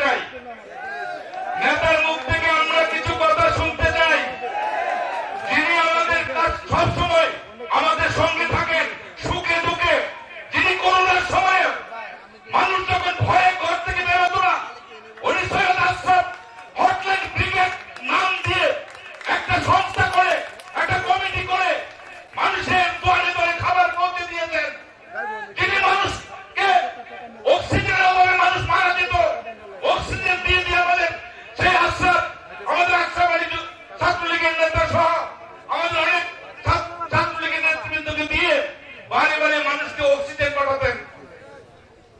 চাই। নেতার আমাদের কাছ সবসময় আমাদের সঙ্গে থাকেন সুখে দুঃখে যিনি করোনার সময় মানুষ যখন ভয়ে ঘর থেকে বেরোতো না উনি সৈয়দ আশরাফ হটলাইন ব্রিগেড নাম দিয়ে একটা সংস্থা করে একটা কমিটি করে মানুষের দোয়ারে দোয়ারে খাবার পৌঁছে দিয়েছেন যিনি মানুষকে অক্সিজেনের অভাবে মানুষ মারা যেত অক্সিজেন দিয়ে দিয়ে আমাদের সেই আশ্বাস আমাদের আশ্বাস আলী ছাত্রলীগের নেতা সহ আমাদের অনেক ছাত্র- ছাত্রলীগের নেতৃবৃন্দকে দিয়ে বাড়ি বাড়ি মানুষকে অক্সিজেন পাঠাতেন।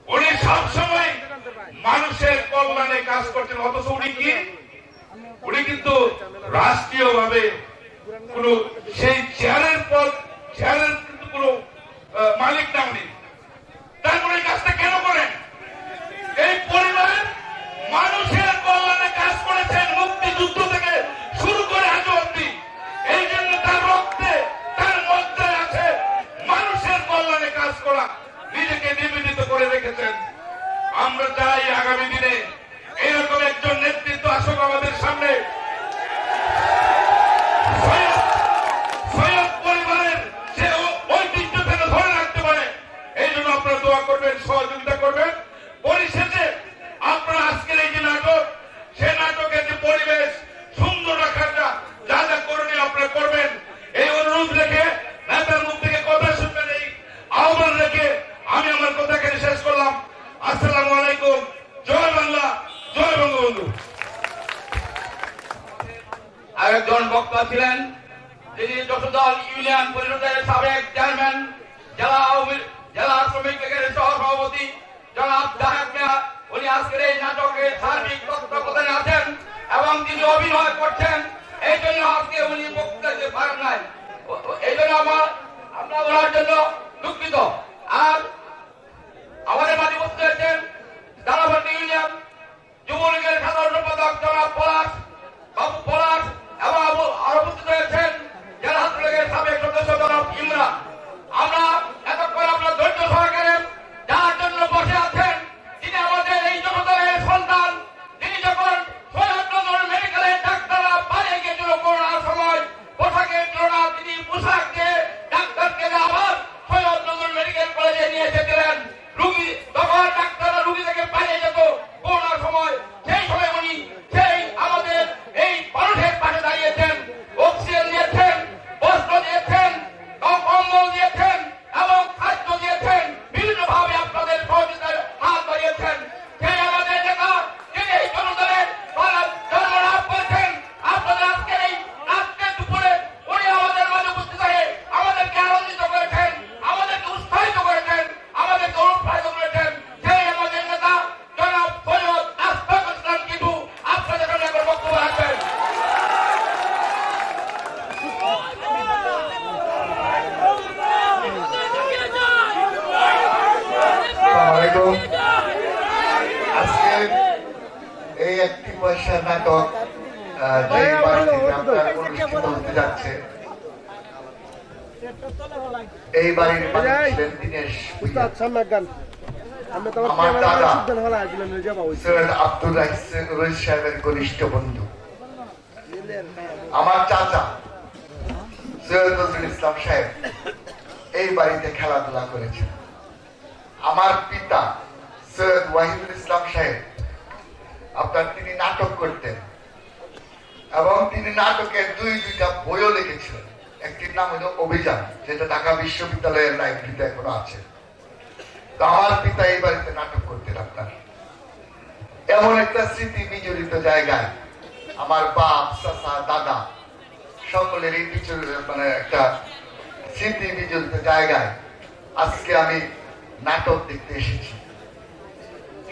উনি সবসময় মানুষের কল্যাণে কাজ করছেন অথচ উনি কি? উনি কিন্তু রাষ্ট্রীয় ভাবে কোন সেই চেয়ারের পদ চেয়ারের কিন্তু কোন মালিক না উনি। তারপরে কাজটা কেন করেন? এই পরিবার মানুষের কল্যাণে কাজ করেছেন মুক্তিযুদ্ধ থেকে পরিশেষে আপনারা আজকের এই যে নাটক সে নাটকের যে পরিবেশ, সুন্দর রাখাটা যা যা করণীয় আপনারা করবেন, এই অনুরোধ রেখে নেতার মুখ থেকে কথা শুনবেন এই আহ্বান রেখে আমি আমার কথা এখানে শেষ করলাম। আসসালামু আলাইকুম, জয় বাংলা, জয় বঙ্গবন্ধু। আরেকজন বক্তা ছিলেন তিনি যশোদল ইউনিয়ন পরিষদের সাবেক চেয়ারম্যান, জেলা জেলা শ্রমিক লীগের সহ সভাপতি জনাব আছেন এবং অভিনয় করছেন। এই জন্য আজকে উনি বক্তৃতা দিতে নাই। এই জন্য আমার ওনার জন্য দুঃখিত। আর আমাদের মাঝে ইউনিয়ন যুবলীগের সাধারণ আজকে এই একটি পয়সা নাটক বাড়িতে আপনার অনুষ্ঠিত হতে যাচ্ছে। এই বাড়ির মালিক ছিলেন দীনেশ আমার দাদা সৈয়দ আব্দুল রাহিস সাহেবের ঘনিষ্ঠ বন্ধু। আমার চাচা সৈয়দ নজরুল ইসলাম সাহেব এই বাড়িতে খেলাধুলা করেছেন। আমার পিতা সৈয়দ ওয়াহিদুল ইসলাম সাহেব আপনার তিনি নাটক করতেন। এবং তিনি নাটকের দুই, দুইটা বইও লিখেছিলেন। একটির নাম হলো অভিযান, যেটা ঢাকা বিশ্ববিদ্যালয়ের লাইব্রেরিতে এখনও আছে। আমার পিতা এই বাড়িতে নাটক করতেন আপনার। এমন একটা স্মৃতি বিজড়িত জায়গায় আমার বাপ, চাচা, দাদা সকলের এই মানে একটা স্মৃতি বিজড়িত জায়গায় আজকে আমি নাটক দেখতে এসেছি।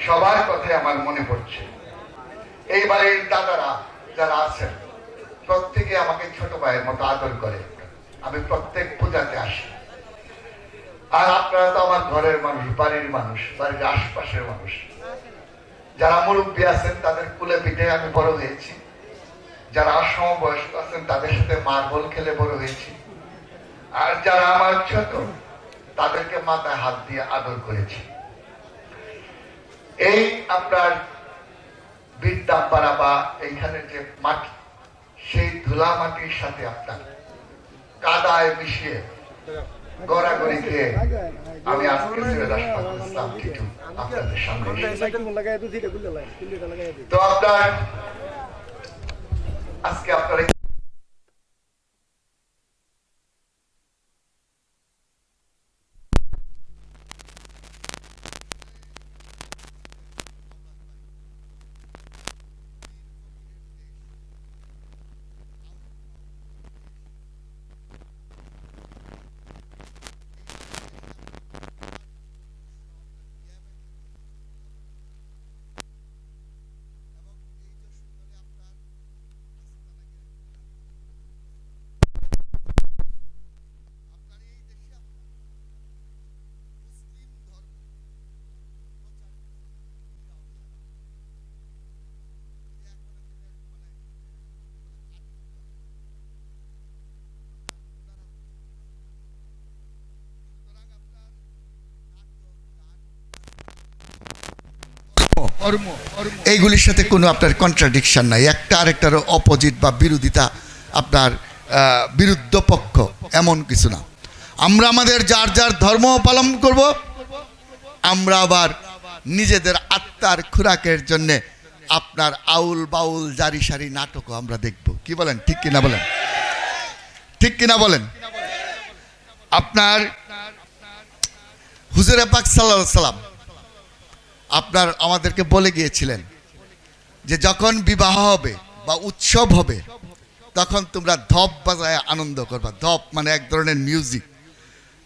সবার কথাই আমার মনে পড়ছে। এই বাড়ির দাদারা যারা আছেন, প্রত্যেকে আমাকে ছোট ভাইয়ের মতো আদর করে। আমি প্রত্যেক পূজাতে আসি। আর আপনারা তো আমার ঘরের মানুষ, বাড়ির মানুষ, বাড়ির আশপাশের মানুষ। যারা মুরব্বী আছেন, তাদের কুলে পিঠে আমি বড় হয়েছি। যারা সমবয়স্ক আছেন, তাদের সাথে মার্বল খেলে বড় হয়েছি। আর যারা আমার ছোট, তাদেরকে মাথায় হাত দিয়ে আদর করেছি। এই আপনার বিদ্যাপাড়া বা এইখানে যে মাটি, সেই ধুলা মাটির সাথে আপনার কাদায় মিশিয়ে গড়াগড়ি খেয়ে আমি আজকে আপনাদের সামনে তো আপনার, আজকে আপনারা এইগুলির সাথে কোনো আপনার কন্ট্রাডিকশান নাই। একটা আরেকটার অপোজিট বা বিরোধিতা আপনার বিরুদ্ধ পক্ষ, এমন কিছু না। আমরা আমাদের যার যার ধর্ম পালন করব, আমরা আবার নিজেদের আত্মার খোরাকের জন্য আপনার আউল বাউল জারি সারি নাটকও আমরা দেখব। কি বলেন, ঠিক কিনা বলেন? ঠিক কিনা বলেন? আপনার হুজুরে পাক সাল্লাহ সাল্লাম আপনার আমাদেরকে বলে গিয়েছিলেন যে যখন বিবাহ হবে বা উৎসব হবে, তখন তোমরা ধপ বাজায় আনন্দ করবা। ধপ মানে এক ধরনের মিউজিক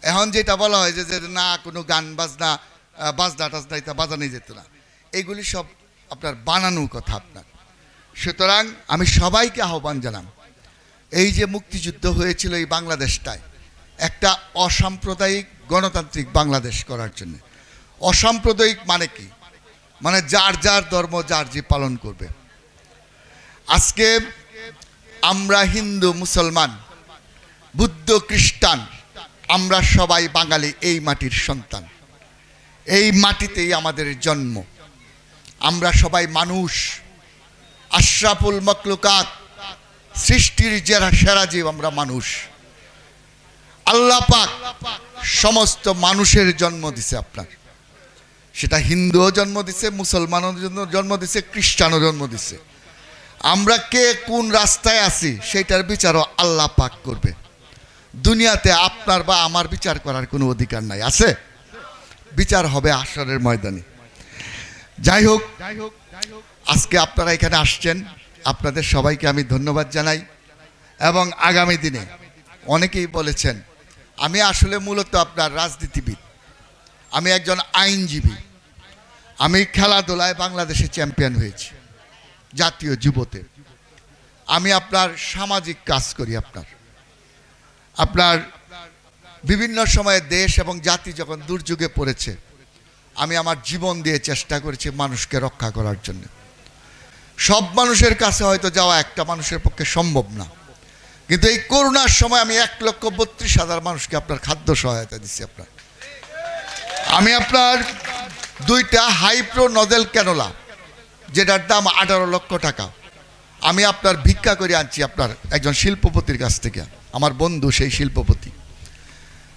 এখন যেটা বলা হয় যে না, কোনো গান বাজনা বাজনা টাজনা এটা বাজানো যেত না। এগুলি সব আপনার বানানো কথা আপনার। সুতরাং আমি সবাইকে আহ্বান জানাম, এই যে মুক্তিযুদ্ধ হয়েছিল এই বাংলাদেশটায়, একটা অসাম্প্রদায়িক গণতান্ত্রিক বাংলাদেশ করার জন্য। অসাম্প্রদায়িক মানে কি? মানে যার যার ধর্ম, যার যে পালন করবে। আজকে আমরা হিন্দু, মুসলমান, বুদ্ধ, খ্রিস্টান, আমরা সবাই বাঙালি, এই মাটির সন্তান। এই মাটিতেই আমাদের জন্ম। আমরা সবাই মানুষ। আশরাফুল মকলুকাত সৃষ্টির যারা সেরা জীব আমরা মানুষ। আল্লাহ পাক সমস্ত মানুষের জন্ম দিছে আপনার। সেটা হিন্দুও জন্ম দিছে, মুসলমানও জন্ম দিছে, খ্রিস্টানও জন্ম দিছে। আমরা কে কোন রাস্তায় আছি সেটার বিচারও আল্লাহ পাক করবে। দুনিয়াতে আপনার বা আমার বিচার করার কোনো অধিকার নাই, আছে? বিচার হবে আসরের ময়দানে। যাই হোক, আজকে আপনারা এখানে আসছেন, আপনাদের সবাইকে আমি ধন্যবাদ জানাই এবং আগামী দিনে অনেকেই বলেছেন, আমি আসলে মূলত আপনার রাজনীতিবিদ। আমি একজন আইনজীবী। আমি খেলাধুলায় বাংলাদেশে চ্যাম্পিয়ন হয়েছি, জাতীয় যুবতে। আমি আপনার সামাজিক কাজ করি আপনার। আপনার বিভিন্ন সময়ে দেশ এবং জাতি যখন দুর্যোগে পড়েছে, আমি আমার জীবন দিয়ে চেষ্টা করেছি মানুষকে রক্ষা করার জন্য। সব মানুষের কাছে হয়তো যাওয়া একটা মানুষের পক্ষে সম্ভব না। কিন্তু এই করোনার সময় আমি এক লক্ষ বত্রিশ হাজার মানুষকে আপনার খাদ্য সহায়তা দিচ্ছি আপনার। আমি আপনার দুইটা হাইপ্রো নজেল ক্যানোলা, যেটার দাম আঠারো লক্ষ টাকা। আমি আপনার ভিক্ষা করে আনছি আপনার একজন শিল্পপতির কাছ থেকে, আমার বন্ধু সেই শিল্পপতি।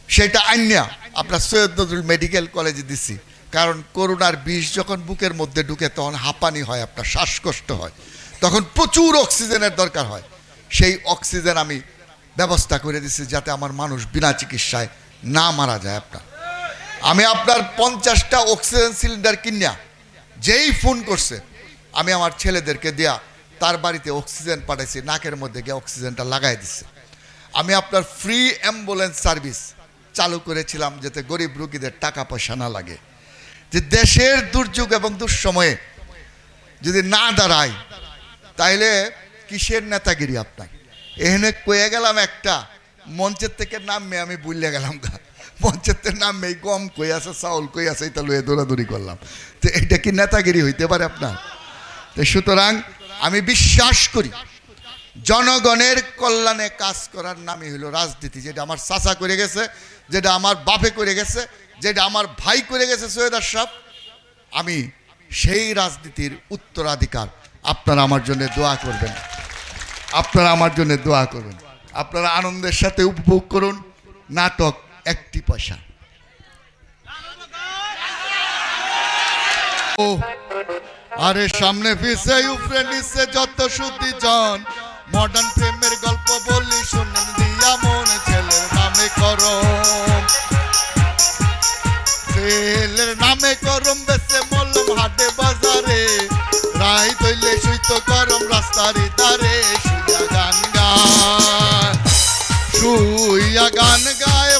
সেটা আইনিয়া আপনার সৈয়দ নজরুল মেডিকেল কলেজে দিছি, কারণ করোনার বিষ যখন বুকের মধ্যে ঢুকে তখন হাঁপানি হয়, আপনার শ্বাসকষ্ট হয়, তখন প্রচুর অক্সিজেনের দরকার হয়। সেই অক্সিজেন আমি ব্যবস্থা করে দিছি যাতে আমার মানুষ বিনা চিকিৎসায় না মারা যায় আপনার। আমি আপনার পঞ্চাশটা অক্সিজেন সিলিন্ডার কিনিয়া যেই ফোন করছে, আমি আমার ছেলেদেরকে দেয়া তার বাড়িতে অক্সিজেন পাঠাইছি, নাকের মধ্যে গিয়ে অক্সিজেনটা লাগাই দিছে। আমি আপনার ফ্রি অ্যাম্বুলেন্স সার্ভিস চালু করেছিলাম যাতে গরিব রুগীদের টাকা পয়সা না লাগে। যে দেশের দুর্যোগ এবং দুঃসময়ে যদি না দাঁড়ায়, তাইলে কিসের নেতাগিরি আপনার? এখানে কয়ে গেলাম একটা, মঞ্চের থেকে নামবে আমি বুঝলে গেলাম থেকে নামবে এই গম কই আছে চাউল, কই আছে এটা লয়ে দৌড়াদৌড়ি করলাম। তো এটা কি নেতাগিরি হইতে পারে আপনার? তো সুতরাং আমি বিশ্বাস করি, জনগণের কল্যাণে কাজ করার নামই হলো রাজনীতি, যেটা আমার চাচা করে গেছে, যেটা আমার বাপে করে গেছে, যেটা আমার ভাই করে গেছে সৈয়দ আশরাফ। আমি সেই রাজনীতির উত্তরাধিকার। আপনারা আমার জন্য দোয়া করবেন। আপনারা আমার জন্য দোয়া করবেন। আপনারা আনন্দের সাথে উপভোগ করুন, নাটক একটি পয়সা। ও, আরে সামনে পিছে উপরে নিচে যত শুদ্ধি জন। মডার্ন প্রেমের গল্প বলি শুনুন, দিয়া মনে ছেলের নামে করম। ছেলের নামে করম বেছে মলম হাটে বাজারে। রাই তৈলে সুইত করম রাস্তারি তারে শুয়া গান গায়। শুইয়া গান গায়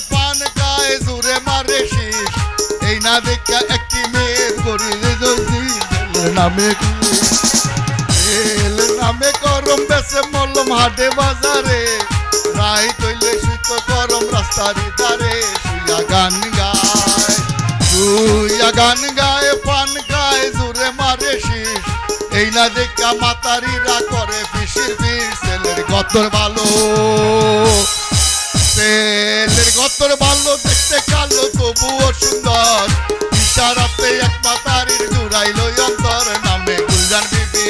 না দেখা একটি মেয়ের গরিলে নামে এল নামে করম বেছে মলম হাটে বাজারে। রাই তৈলে সুইত করম রাস্তারি দারে শুইয়া গান গায়। শুইয়া গান গায়, পান গায়, জুড়ে মারে শীষ। এই না দেখা মাতারিরা করে পিসির পিস, ছেলের গতর ভালো। ছেলের গতর ভালো দেখতে কালো, তবুও সুন্দর। ইশারাতে এক মাতারির জুড়াইল অন্তর, নামে গুলজান বিবি।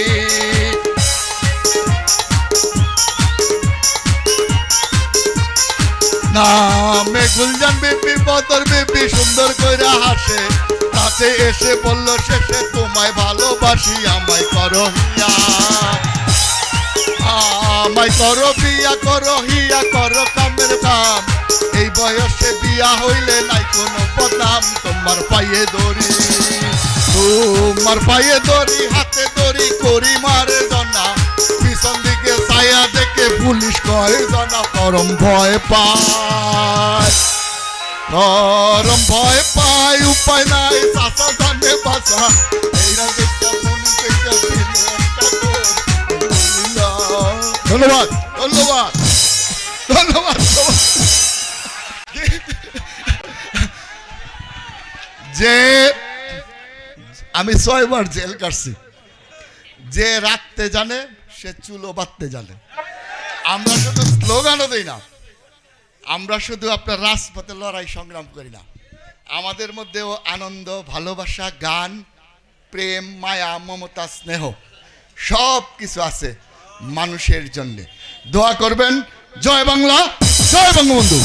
নামে গুলজান বিবি, বদর বিবি সুন্দর কইরা হাসে। তাতে এসে বলল, শেষে তোমায় ভালোবাসি, আমায় করো হিয়া। আমায় করো বিয়া, করো হিয়া, করো কাম বিয়া হইলে নাই কোনো বদাম, তোমার পায়ে দড়ি। তোমার পায়ে দড়ি, হাতে দড়ি করি মারে জনা। পিছন দিকে ছায়া দেখে পুলিশ কয়, জনা করম ভয় পায়। করম ভয় পায়, উপায় নাই চাষা জানে বাসা এইরা দেখে পুলিশ দেখে দিল একটা দৌড়। ধন্যবাদ ধন্যবাদ ধন্যবাদ। যে আমি ছয়বার জেল কাটছি। যে রাখতে জানে, সে চুলো বাঁধতে জানে। আমরা শুধু স্লোগানও দিই না। আমরা শুধু আপনার রাজপথে লড়াই সংগ্রাম করি না। আমাদের মধ্যেও আনন্দ, ভালোবাসা, গান, প্রেম, মায়া, মমতা, স্নেহ সব কিছু আছে মানুষের জন্যে। দোয়া করবেন। জয় বাংলা, জয় বঙ্গবন্ধু।